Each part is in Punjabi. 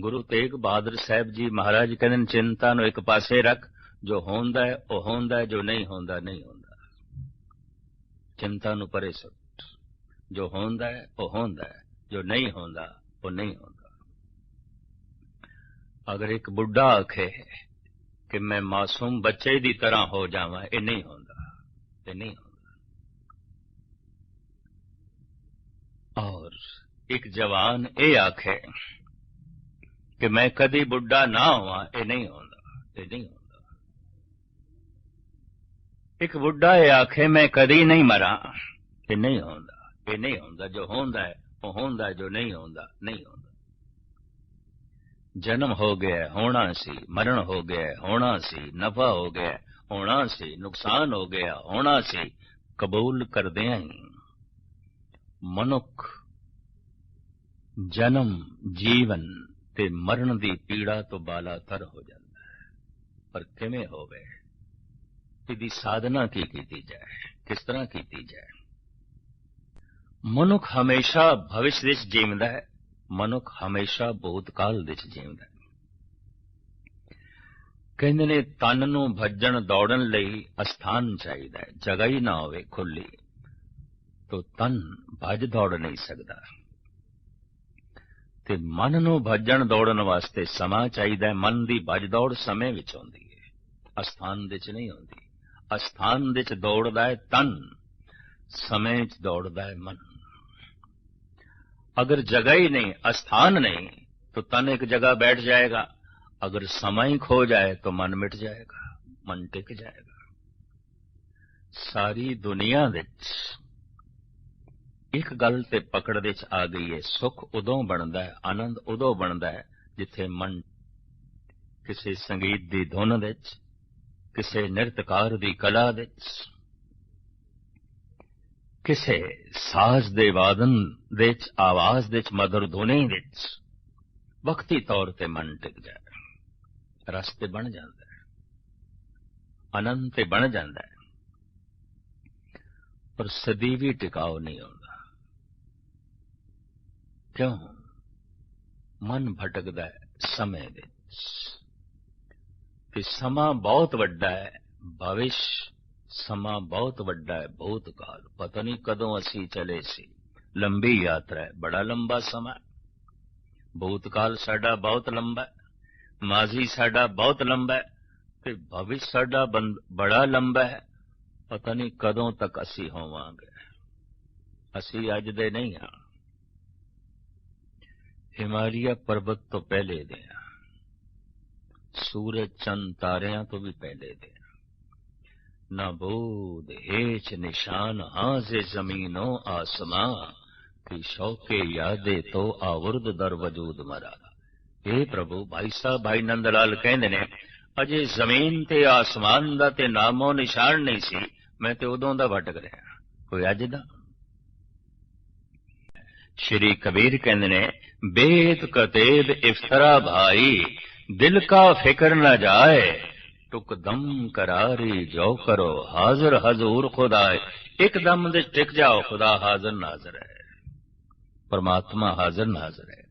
ਗੁਰੂ ਤੇਗ ਬਹਾਦਰ ਸਾਹਿਬ ਜੀ ਮਹਾਰਾਜ ਕਹਿੰਦੇ ਨੇ, ਚਿੰਤਾ ਨੂੰ ਇੱਕ ਪਾਸੇ ਰੱਖ, ਜੋ ਹੁੰਦਾ ਹੈ, ਉਹ ਹੁੰਦਾ ਹੈ, ਜੋ ਨਹੀਂ ਹੁੰਦਾ ਨਹੀਂ ਹੁੰਦਾ। ਚਿੰਤਾ ਨੂੰ ਪਰੇ ਸੁੱਟ। ਜੋ ਹੁੰਦਾ ਹੈ, ਉਹ ਹੁੰਦਾ ਹੈ, ਜੋ ਨਹੀਂ ਹੁੰਦਾ, ਉਹ ਨਹੀਂ ਹੁੰਦਾ। ਅਗਰ ਇੱਕ ਬੁੱਢਾ ਆਖੇ ਕਿ ਮੈਂ ਮਾਸੂਮ ਬੱਚੇ ਦੀ ਤਰ੍ਹਾਂ ਹੋ ਜਾਵਾਂ, ਇਹ ਨਹੀਂ ਹੁੰਦਾ, ਇਹ ਨਹੀਂ ਹੁੰਦਾ। ਔਰ ਇੱਕ ਜਵਾਨ ਇਹ ਆਖੇ ਕਿ ਮੈਂ ਕਦੀ ਬੁੱਢਾ ਨਾ ਹੋਵਾਂ, ਇਹ ਨਹੀਂ ਹੁੰਦਾ, ਇਹ ਨਹੀਂ ਹੁੰਦਾ। ਇੱਕ ਬੁੱਢਾ ਇਹ ਆਖੇ, ਮੈਂ ਕਦੀ ਨਹੀਂ ਮਰਾਂ, ਇਹ ਨਹੀਂ ਹੁੰਦਾ, ਇਹ ਨਹੀਂ ਹੁੰਦਾ, ਜੋ ਹੁੰਦਾ ਹੈ, ਉਹ ਹੁੰਦਾ, ਜੋ ਨਹੀਂ ਹੁੰਦਾ ਨਹੀਂ ਹੁੰਦਾ। ਜਨਮ ਹੋ ਗਿਆ, ਹੋਣਾ ਸੀ, ਮਰਨ ਹੋ ਗਿਆ, ਹੋਣਾ ਸੀ, ਨਫਾ ਹੋ ਗਿਆ, ਹੋਣਾ ਸੀ, ਨੁਕਸਾਨ ਹੋ ਗਿਆ, ਹੋਣਾ ਸੀ, ਕਬੂਲ ਕਰਦਿਆਂ ਹੀ। ਮਨੁੱਖ ਜਨਮ ਜੀਵਨ ਤੇ ਮਰਨ ਦੀ ਪੀੜਾ ਤੋਂ ਬਾਲਾਤਰ ਹੋ ਜਾਂਦਾ ਹੈ। ਪਰ ਕਿਵੇਂ ਹੋਵੇ? ਇਹਦੀ ਸਾਧਨਾ ਕੀ ਕੀਤੀ ਜਾਏ? ਕਿਸ ਤਰ੍ਹਾਂ ਕੀਤੀ ਜਾਏ? ਮਨੁੱਖ ਹਮੇਸ਼ਾ ਭਵਿਸ਼ ਵਿੱਚ ਜੀਵਦਾ ਹੈ। ਮਨੁੱਖ ਹਮੇਸ਼ਾ ਭੂਤਕਾਲ ਵਿੱਚ ਜੀਵਦਾ ਹੈ। ਕਹਿੰਦੇ ਨੇ, ਤਨ ਨੂੰ ਭੱਜਣ ਦੌੜਨ ਲਈ ਅਸਥਾਨ ਚਾਹੀਦਾ ਹੈ। ਜਗ੍ਹਾ ਹੀ ਨਾ ਹੋਵੇ ਖੁੱਲੀ, ਤੋ ਤਨ ਭੱਜ ਦੌੜ ਨਹੀਂ ਸਕਦਾ। ਤੇ ਮਨ ਨੂੰ ਭੱਜਣ ਦੌੜਨ ਵਾਸਤੇ ਸਮਾਂ ਚਾਹੀਦਾ ਹੈ ਮਨ ਦੀ ਭੱਜ ਦੌੜ ਸਮੇਂ ਵਿੱਚ ਹੁੰਦੀ ਹੈ ਅਸਥਾਨ ਵਿੱਚ ਨਹੀਂ ਹੁੰਦੀ ਅਸਥਾਨ ਵਿੱਚ ਦੌੜਦਾ ਹੈ ਤਨ ਸਮੇਂ ਵਿੱਚ ਦੌੜਦਾ ਹੈ ਮਨ अगर जगह ही नहीं स्थान नहीं तो तन एक जगह बैठ जाएगा अगर समय ही खो जाए तो मन मिट जाएगा मन टिक जाएगा ਸਾਰੀ ਦੁਨੀਆ ਵਿੱਚ ਇੱਕ ਗੱਲ ਤੇ ਪਕੜ ਵਿੱਚ ਆ ਗਈ ਏ, ਸੁਖ ਉਦੋਂ ਬਣਦਾ ਹੈ, ਆਨੰਦ ਉਦੋਂ ਬਣਦਾ ਹੈ, ਜਿੱਥੇ ਮਨ ਕਿਸੇ ਸੰਗੀਤ ਦੀ ਧੁਨ ਵਿੱਚ, ਕਿਸੇ ਨਿਰਤਕਾਰ ਦੀ ਕਲਾ ਵਿੱਚ, ਕਿਸੇ ਸਾਜ਼ ਦੇ ਵਾਦਨ ਵਿੱਚ, ਆਵਾਜ਼ ਵਿੱਚ ਮਦਰ ਧੁਨੀ ਵਿੱਚ, ਵਕਤੀ ਤੌਰ ਤੇ ਮਨ ਟਿਕ ਜਾਏ ਰਸਤੇ ਬਣ ਜਾਂਦਾ ਹੈ, ਆਨੰਦ ਤੇ ਬਣ ਜਾਂਦਾ ਹੈ, ਪਰ ਸਦੀ ਵੀ ਟਿਕਾਉ ਨਹੀਂ ਹੁੰਦਾ ਕਿਉਂ? ਮਨ ਭਟਕਦਾ ਹੈ ਸਮੇਂ ਵਿੱਚ। ਤੇ ਸਮਾਂ ਬਹੁਤ ਵੱਡਾ ਹੈ, ਭਵਿਸ਼ ਸਮਾਂ ਬਹੁਤ ਵੱਡਾ ਹੈ, ਬਹੁਤ ਕਾਲ। ਪਤਾ ਨਹੀਂ ਕਦੋਂ ਅਸੀਂ ਚਲੇ ਸੀ। ਲੰਬੀ ਯਾਤਰਾ ਹੈ, ਬੜਾ ਲੰਬਾ ਸਮਾਂ ਭੂਤਕਾਲ ਸਾਡਾ ਬਹੁਤ ਲੰਬਾ ਹੈ। ਮਾਜ਼ੀ ਸਾਡਾ ਬਹੁਤ ਲੰਬਾ ਹੈ। ਤੇ ਭਵਿਸ਼ ਸਾਡਾ ਬੜਾ ਲੰਬਾ ਹੈ। ਪਤਾ ਨਹੀਂ ਕਦੋਂ ਤੱਕ ਅਸੀਂ ਹੋਵਾਂਗੇ। ਅਸੀਂ ਅੱਜ ਦੇ ਨਹੀਂ ਹਾਂ। ਹਿਮਾਲਿਆ ਪਰਬਤ ਤੋਂ ਪਹਿਲੇ ਦੇ ਹਾਂ ਸੂਰਜ ਚੰਦ ਤਾਰਿਆਂ ਤੋਂ ਵੀ ਪਹਿਲੇ ਦੇ न बोध हेच निशान हाजे जमीनों आसमां की शौके यादे तो आवर्द ਦਰ ਵਜੂਦ ਮਰਾ ਇਹ ਪ੍ਰਭੂ ਭਾਈ ਸਾਹਿਬ ਭਾਈ ਨੰਦ ਲਾਲ ਕਹਿੰਦੇ ਨੇ ਅਜੇ ਜ਼ਮੀਨ ਤੇ ਆਸਮਾਨ ਦਾ ਤੇ ਨਾਮੋ ਨਿਸ਼ਾਨ ਨਹੀਂ ਸੀ ਮੈਂ ਤੇ ਉਦੋਂ ਦਾ ਭਟਕ ਰਿਹਾ ਕੋਈ ਅੱਜ ਦਾ ਸ਼੍ਰੀ ਕਬੀਰ ਕਹਿੰਦੇ ਨੇ ਬੇਤ ਕਤੇਬ ਇਫਤਰਾ ਭਾਈ, ਦਿਲ ਕਾ ਫਿਕਰ ਨਾ ਜਾਏ, ਟੁਕਦਮ ਕਰਾਰੀ ਜੋ ਕਰੋ, ਹਾਜ਼ਰ ਹਜ਼ੂਰ ਖੁਦਾ ਇੱਕਦਮ ਦੇ ਟਿਕ ਜਾਓ, ਖੁਦਾ ਹਾਜ਼ਰ ਨਾਜ਼ਰ ਹੈ, ਪਰਮਾਤਮਾ ਹਾਜ਼ਰ ਨਾਜ਼ਰ ਹੈ।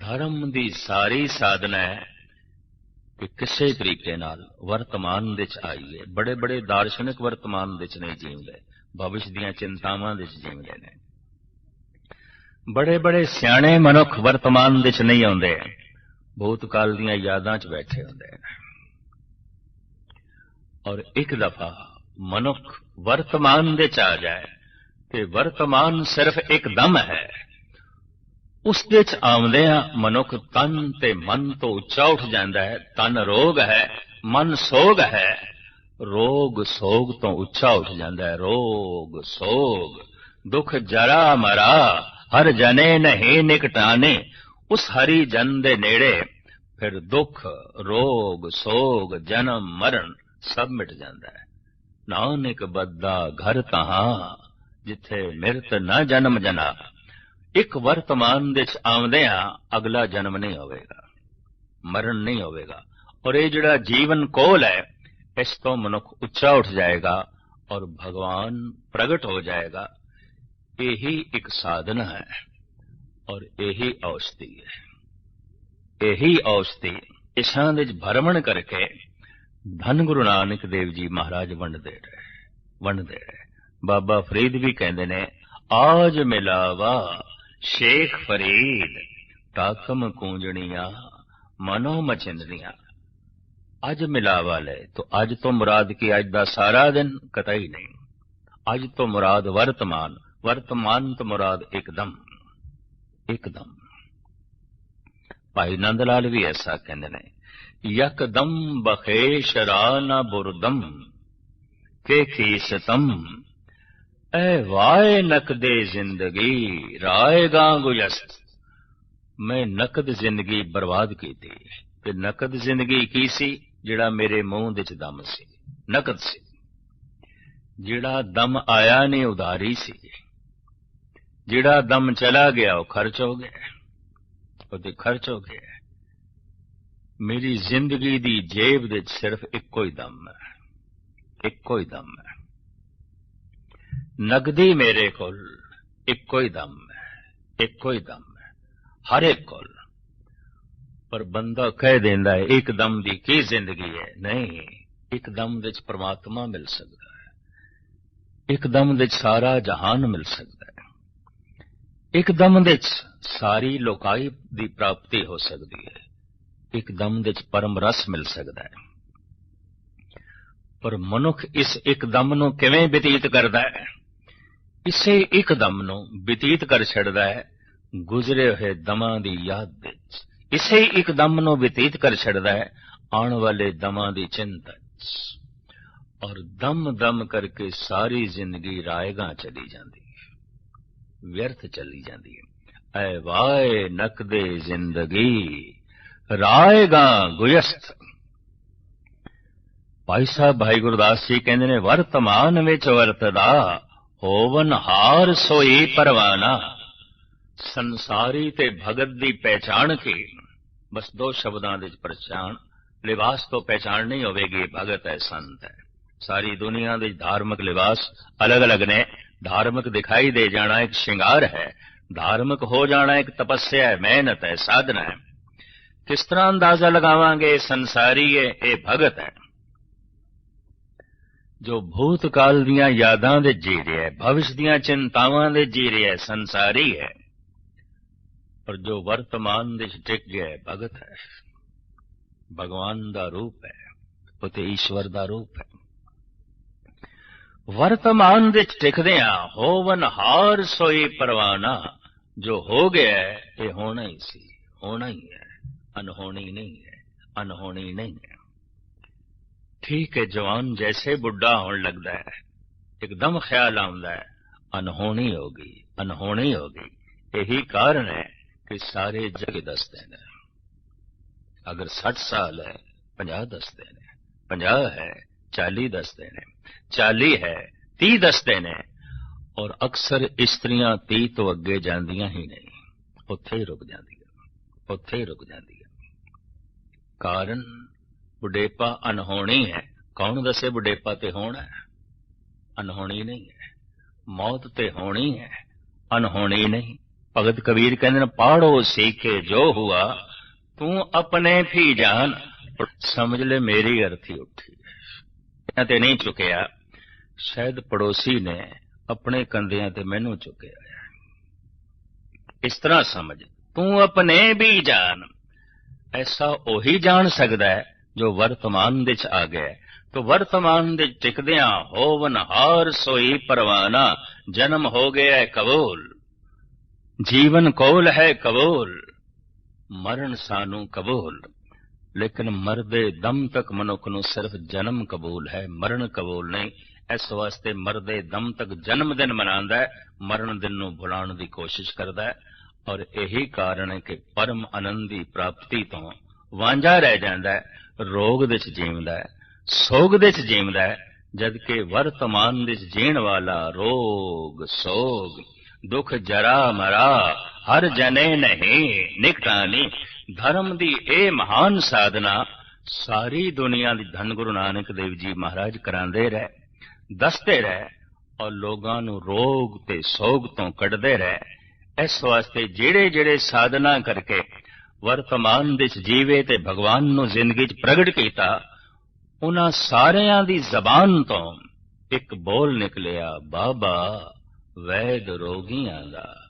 ਧਰਮ ਦੀ ਸਾਰੀ ਸਾਧਨਾ ਹੈ ਕਿ ਕਿਸੇ ਤਰੀਕੇ ਨਾਲ ਵਰਤਮਾਨ ਵਿੱਚ ਆਈਏ ਬੜੇ ਬੜੇ ਦਾਰਸ਼ਨਿਕ ਵਰਤਮਾਨ ਵਿੱਚ ਨਹੀਂ ਜੀਉਂਦੇ, ਭਵਿਸ਼ ਦੀਆਂ ਚਿੰਤਾਵਾਂ ਵਿੱਚ ਜੀਉਂਦੇ ਨੇ। ਬੜੇ ਬੜੇ ਸਿਆਣੇ ਮਨੁੱਖ ਵਰਤਮਾਨ ਵਿੱਚ ਨਹੀਂ ਆਉਂਦੇ। ਭੂਤਕਾਲ ਦੀਆਂ ਯਾਦਾਂ 'ਚ ਬੈਠੇ ਹੁੰਦੇ ਨੇ ਔਰ ਇੱਕ ਦਫਾ ਮਨੁੱਖ ਵਰਤਮਾਨ ਦੇ ਚ ਆ ਜਾਏ ਤੇ ਵਰਤਮਾਨ ਸਿਰਫ ਇੱਕ ਦਮ ਹੈ। ਉਸ ਦੇ ਚ ਆਉਂਦਿਆਂ ਮਨੁੱਖ ਤਨ ਤੇ ਮਨ ਤੋਂ ਉੱਚਾ ਉੱਠ ਜਾਂਦਾ ਹੈ। ਤਨ ਰੋਗ ਹੈ, ਮਨ ਸੋਗ ਹੈ। ਰੋਗ ਸੋਗ ਤੋਂ ਉੱਚਾ ਉੱਠ ਜਾਂਦਾ ਹੈ। ਰੋਗ ਸੋਗ, ਦੁੱਖ ਜਰਾ ਮਰਾ। ਹਰ ਜਨੇ ਨਹੀਂ ਨਿਕਟਾਨੇ, ਉਸ ਹਰੀ ਜਨ ਦੇ ਨੇੜੇ ਫਿਰ ਦੁੱਖ, ਰੋਗ, ਸੋਗ, ਜਨਮ, ਮਰਨ ਸਭ ਮਿਟ ਜਾਂਦਾ ਹੈ। ਨਾਨਕ ਬੱਦਾ ਘਰ ਤਹਾਂ, ਜਿੱਥੇ ਮਿਰਤ ਨਾ ਜਨਮ ਜਨਾ। ਇੱਕ ਵਰਤਮਾਨ ਦੇ ਆਉਂਦੇ ਆਉਂਦਿਆਂ ਅਗਲਾ ਜਨਮ ਨਹੀਂ ਹੋਵੇਗਾ, ਮਰਨ ਨਹੀਂ ਹੋਵੇਗਾ। ਔਰ ਇਹ ਜਿਹੜਾ ਜੀਵਨ ਕੋਲ ਹੈ, ਇਸ ਤੋਂ ਮਨੁੱਖ ਉੱਚਾ ਉੱਠ ਜਾਏਗਾ ਔਰ ਭਗਵਾਨ ਪ੍ਰਗਟ ਹੋ ਜਾਏਗਾ। ਇਹੀ ਇੱਕ ਸਾਧਨਾ ਹੈ ਔਰ ਇਹੀ ਔਸ਼ਧੀ ਹੈ। ਇਹੀ ਔਸਤੀ ਇਸ਼ਾਂ ਵਿੱਚ ਭਰਮਣ ਕਰਕੇ ਧੰਨ ਗੁਰੂ ਨਾਨਕ ਦੇਵ ਜੀ ਮਹਾਰਾਜ ਵੰਡਦੇ ਰਹੇ ਵੰਡਦੇ ਰਹੇ। ਬਾਬਾ ਫਰੀਦ ਵੀ ਕਹਿੰਦੇ ਨੇ, ਆਜ ਮਿਲਾਵਾ ਸ਼ੇਖ ਫਰੀਦ ਤਾਕਮ ਕੂੰਜਣੀਆਂ, ਮਨੋ ਮਚਿੰਦਨੀਆਂ ਅੱਜ ਮਿਲਾਵਾ ਲੈ, ਤੋ ਅੱਜ ਤੋਂ ਮੁਰਾਦ ਕੀ, ਅੱਜ ਦਾ ਸਾਰਾ ਦਿਨ ਕਤਈ ਨਹੀਂ। ਅੱਜ ਤੋਂ ਮੁਰਾਦ ਵਰਤਮਾਨ ਵਰਤਮਾਨ ਤੋਂ ਮੁਰਾਦ ਇੱਕਦਮ ਇੱਕਦਮ। ਭਾਈ ਨੰਦ ਲਾਲ ਵੀ ਐਸਾ ਕਹਿੰਦੇ ਨੇ, ਯਕਦਮ ਬਖੇਸ਼ ਰਾਨਾ ਬੁਰਦਮ, ਕੇ ਖੀਸਤਮ, ਐ ਵਾਏ ਨਕਦੇ ਜ਼ਿੰਦਗੀ ਰਾਏਗਾ ਗੁਜਸਤ ਮੈਂ ਨਕਦ ਜ਼ਿੰਦਗੀ ਬਰਬਾਦ ਕੀਤੀ, ਤੇ ਨਕਦ ਜ਼ਿੰਦਗੀ ਕੀ ਸੀ? ਜਿਹੜਾ ਮੇਰੇ ਮੂੰਹ ਵਿੱਚ ਦਮ ਸੀ, ਨਕਦ ਸੀ। ਜਿਹੜਾ ਦਮ ਆਇਆ ਨੇ ਉਦਾਰੀ ਸੀ। ਜਿਹੜਾ ਦਮ ਚਲਾ ਗਿਆ, ਉਹ ਖਰਚ ਹੋ ਗਿਆ। ਉਹ ਤੇ ਖਰਚ ਹੋ ਗਿਆ। ਮੇਰੀ ਜ਼ਿੰਦਗੀ ਦੀ ਜੇਬ ਵਿੱਚ ਸਿਰਫ ਇੱਕੋ ਹੀ ਦਮ ਹੈ। ਇੱਕੋ ਹੀ ਦਮ ਹੈ। ਨਗਦੀ ਮੇਰੇ ਕੋਲ ਇੱਕੋ ਹੀ ਦਮ ਹੈ। ਇੱਕੋ ਹੀ ਦਮ ਹੈ। ਹਰ ਇੱਕ ਕੋਲ। ਪਰ ਬੰਦਾ ਕਹਿ ਦਿੰਦਾ ਹੈ, ਇੱਕ ਦਮ ਦੀ ਕੀ ਜ਼ਿੰਦਗੀ ਹੈ? ਨਹੀਂ, ਇੱਕ ਦਮ ਵਿੱਚ ਪ੍ਰਮਾਤਮਾ ਮਿਲ ਸਕਦਾ ਹੈ। ਇੱਕ ਦਮ ਵਿੱਚ ਸਾਰਾ ਜਹਾਨ ਮਿਲ ਸਕਦਾ ਹੈ। ਇੱਕ ਦਮ ਵਿੱਚ ਸਾਰੀ ਲੋਕਾਈ ਦੀ ਪ੍ਰਾਪਤੀ ਹੋ ਸਕਦੀ ਹੈ। ਇੱਕ ਦਮ ਵਿੱਚ ਪਰਮ ਰਸ ਮਿਲ ਸਕਦਾ ਹੈ। ਪਰ ਮਨੁੱਖ ਇਸ ਇੱਕਦਮ ਨੂੰ ਕਿਵੇਂ ਬਤੀਤ ਕਰਦਾ ਹੈ? ਇਸੇ ਇੱਕਦਮ ਨੂੰ ਬਤੀਤ ਕਰ ਛੱਡਦਾ ਹੈ ਗੁਜ਼ਰੇ ਹੋਏ ਦਮਾਂ ਦੀ ਯਾਦ ਵਿੱਚ। ਇਸੇ ਇੱਕਦਮ ਨੂੰ ਬਤੀਤ ਕਰ ਛੱਡਦਾ ਹੈ ਆਉਣ ਵਾਲੇ ਦਮਾਂ ਦੀ ਚਿੰਤਾ ਔਰ ਦਮ ਦਮ ਕਰਕੇ ਸਾਰੀ ਜ਼ਿੰਦਗੀ ਰਾਏਗਾ ਚਲੀ ਜਾਂਦੀ ਵਿਅਰਥ ਚੱਲੀ ਜਾਂਦੀ ਹੈ। ਐ ਵਾਏ ਨਕਦੇ ਜ਼ਿੰਦਗੀ ਰਾਏਗਾ ਗੁਯਸਤ ਭਾਈ ਸਾਹਿਬ, ਭਾਈ ਗੁਰਦਾਸ ਜੀ ਕਹਿੰਦੇ ਨੇ, ਵਰਤਮਾਨ ਵਿੱਚ ਵਰਤਦਾ, ਹੋਵਨ ਹਾਰ ਸੋਈ ਪਰਵਾਨਾ। ਸੰਸਾਰੀ ਤੇ ਭਗਤ ਦੀ ਪਹਿਚਾਣ ਕੇ? ਬਸ ਦੋ ਸ਼ਬਦਾਂ ਦੇ ਵਿੱਚ ਪਛਾਣ ਲਿਬਾਸ ਤੋਂ ਪਹਿਚਾਣ ਨਹੀਂ ਹੋਵੇਗੀ, ਭਗਤ ਹੈ, ਸੰਤ ਹੈ। ਸਾਰੀ ਦੁਨੀਆ ਦੇ ਧਾਰਮਿਕ ਲਿਬਾਸ ਅਲੱਗ-ਅਲੱਗ ਨੇ। ਧਾਰਮਿਕ ਦਿਖਾਈ ਦੇ ਜਾਣਾ ਇੱਕ ਸ਼ਿੰਗਾਰ ਹੈ। ਧਾਰਮਿਕ ਹੋ ਜਾਣਾ ਇੱਕ ਤਪੱਸਿਆ ਹੈ, ਮਿਹਨਤ ਹੈ, ਸਾਧਨਾ ਹੈ। ਕਿਸ ਤਰ੍ਹਾਂ ਅੰਦਾਜ਼ਾ ਲਗਾਵਾਂਗੇ ਸੰਸਾਰੀ ਹੈ, ਇਹ ਭਗਤ ਹੈ। ਜੋ ਭੂਤਕਾਲ ਦੀਆਂ ਯਾਦਾਂ ਦੇ ਜੀ ਰਿਹਾ ਹੈ, ਭਵਿਸ਼ ਦੀਆਂ ਚਿੰਤਾਵਾਂ ਦੇ ਜੀ ਰਿਹਾ ਹੈ, ਸੰਸਾਰੀ ਹੈ। ਪਰ ਜੋ ਵਰਤਮਾਨ ਦੇ ਟਿਕ ਗਿਆ ਹੈ, ਭਗਤ ਹੈ। ਭਗਵਾਨ ਦਾ ਰੂਪ ਹੈ ਉਹ ਤੇ ਈਸ਼ਵਰ ਦਾ ਰੂਪ ਹੈ। ਵਰਤਮਾਨ ਦੇ ਟਿਕਦੇ ਆ, ਹੋਵਨ ਹਾਰ ਸੋਈ ਪਰਵਾਨਾ। ਜੋ ਹੋ ਗਿਆ, ਇਹ ਹੋਣਾ ਹੀ ਸੀ, ਹੋਣਾ ਹੀ ਹੈ, ਅਨਹੋਣੀ ਨਹੀਂ ਹੈ, ਅਨਹੋਣੀ ਨਹੀਂ ਹੈ। ਠੀਕ ਹੈ, ਜਵਾਨ ਜੈਸੇ ਬੁੱਢਾ ਹੋਣ ਲੱਗਦਾ ਹੈ, ਇੱਕਦਮ ਖਿਆਲ ਆਉਂਦਾ ਹੈ, ਅਨਹੋਣੀ ਹੋ ਗਈ, ਅਨਹੋਣੀ ਹੋ ਗਈ। ਇਹੀ ਕਾਰਨ ਹੈ ਕਿ ਸਾਰੇ ਜਗ ਦੱਸਦੇ ਨੇ। ਅਗਰ 60 ਸਾਲ ਹੈ 50 ਦੱਸਦੇ ਨੇ 50 ਹੈ 40 ਦੱਸਦੇ ਨੇ 40 ਹੈ 30 ਦੱਸਦੇ ਨੇ ਔਰ ਅਕਸਰ ਇਸਤਰੀਆਂ 30 ਤੋਂ ਅੱਗੇ ਜਾਂਦੀਆਂ ਹੀ ਨਹੀਂ ਉੱਥੇ ਹੀ ਰੁਕ ਜਾਂਦੀਆਂ ਉੱਥੇ ਹੀ ਰੁਕ ਜਾਂਦੀਆਂ ਕਾਰਨ ਬੁਢੇਪਾ ਅਨਹੋਣੀ ਹੈ ਕੌਣ ਦੱਸੇ ਬੁਢੇਪਾ ਤੇ ਹੋਣਾ ਹੈ ਅਨਹੋਣੀ ਨਹੀਂ ਹੈ ਮੌਤ ਤੇ ਹੋਣੀ ਹੈ ਅਨਹੋਣੀ ਨਹੀਂ ਭਗਤ ਕਬੀਰ ਕਹਿੰਦੇ ਨੇ ਪਾੜੋ ਸਿੱਖੇ ਜੋ ਹੁਆ ਤੂੰ ਆਪਣੇ ਵੀ ਜਾਣ ਸਮਝ ਲੈ ਮੇਰੀ ਅਰਥੀ ਉੱਠੀ ਤੇ ਨਹੀਂ ਚੁੱਕਿਆ, ਸ਼ਾਇਦ ਪੜੋਸੀ ਨੇ ਆਪਣੇ ਕੰਧਿਆਂ ਤੇ ਮੈਨੂੰ ਚੁੱਕਿਆ ਇਸ ਤਰ੍ਹਾਂ ਸਮਝ, ਤੂੰ ਆਪਣੇ ਵੀ ਜਾਣ। ਐਸਾ ਉਹੀ ਜਾਣ ਸਕਦਾ ਹੈ ਜੋ ਵਰਤਮਾਨ ਵਿੱਚ ਆ ਗਿਆ ਤੋ ਵਰਤਮਾਨ ਦੇ ਟਿਕਦਿਆਂ ਹੋਵਨ ਹਾਰ ਸੋਈ ਪਰਵਾਨਾ, ਜਨਮ ਹੋ ਗਿਆ ਹੈ ਕਬੂਲ। ਜੀਵਨ ਕੋਲ ਹੈ ਕਬੂਲ, ਮਰਨ ਸਾਨੂੰ ਕਬੂਲ। ਲੇਕਿਨ ਮਰਦੇ ਦਮ ਤੱਕ ਮਨੁੱਖ ਨੂੰ ਸਿਰਫ ਜਨਮ ਕਬੂਲ ਹੈ, ਮਰਨ ਕਬੂਲ ਨਹੀਂ। ਇਸ ਵਾਸਤੇ ਮਰਦੇ ਦਮ ਤੱਕ ਜਨਮ ਦਿਨ ਮਨਾਉਂਦਾ ਹੈ, ਮਰਨ ਦਿਨ ਨੂੰ ਭੁਲਾਉਣ ਦੀ ਕੋਸ਼ਿਸ਼ ਕਰਦਾ ਹੈ। ਔਰ ਇਹੀ ਕਾਰਨ ਹੈ ਕਿ ਪਰਮ ਆਨੰਦ ਦੀ ਪ੍ਰਾਪਤੀ ਤੋਂ ਵਾਂਝਾ ਰਹਿ ਜਾਂਦਾ ਹੈ, ਰੋਗ ਵਿੱਚ ਜੀਵਦਾ ਹੈ, ਸੋਗ ਵਿੱਚ ਜੀਵਦਾ ਹੈ ਜਦ ਕਿ ਵਰਤਮਾਨ ਵਿੱਚ ਜੀਣ ਵਾਲਾ ਰੋਗ, ਸੋਗ, ਦੁੱਖ ਜਰਾ ਮਰਾ, ਹਰ ਜਨੇ ਨਹੀਂ ਨਿਕਟਾਨੀ ਧਰਮ ਦੀ ਇਹ ਮਹਾਨ ਸਾਧਨਾ ਸਾਰੀ ਦੁਨੀਆ ਦੀ ਧੰਨ ਗੁਰੂ ਨਾਨਕ ਦੇਵ ਜੀ ਮਹਾਰਾਜ ਕਰਾਉਂਦੇ ਰਹੇ, ਦੱਸਦੇ ਰਹੇ ਔਰ ਲੋਕਾਂ ਨੂੰ ਰੋਗ ਤੇ ਸੋਗ ਤੋਂ ਕੱਢਦੇ ਰਹੇ। ਇਸ ਵਾਸਤੇ ਜਿਹੜੇ ਜਿਹੜੇ ਸਾਧਨਾ ਕਰਕੇ ਵਰਤਮਾਨ ਦੇ ਜੀਵੇ ਤੇ ਭਗਵਾਨ ਨੂੰ ਜ਼ਿੰਦਗੀ 'ਚ ਪ੍ਰਗਟ ਕੀਤਾ, ਉਹਨਾਂ ਸਾਰਿਆਂ ਦੀ ਜ਼ਬਾਨ ਤੋਂ ਇੱਕ ਬੋਲ ਨਿਕਲਿਆ, ਬਾਬਾ ਵੈਦ ਰੋਗੀਆਂ ਦਾ।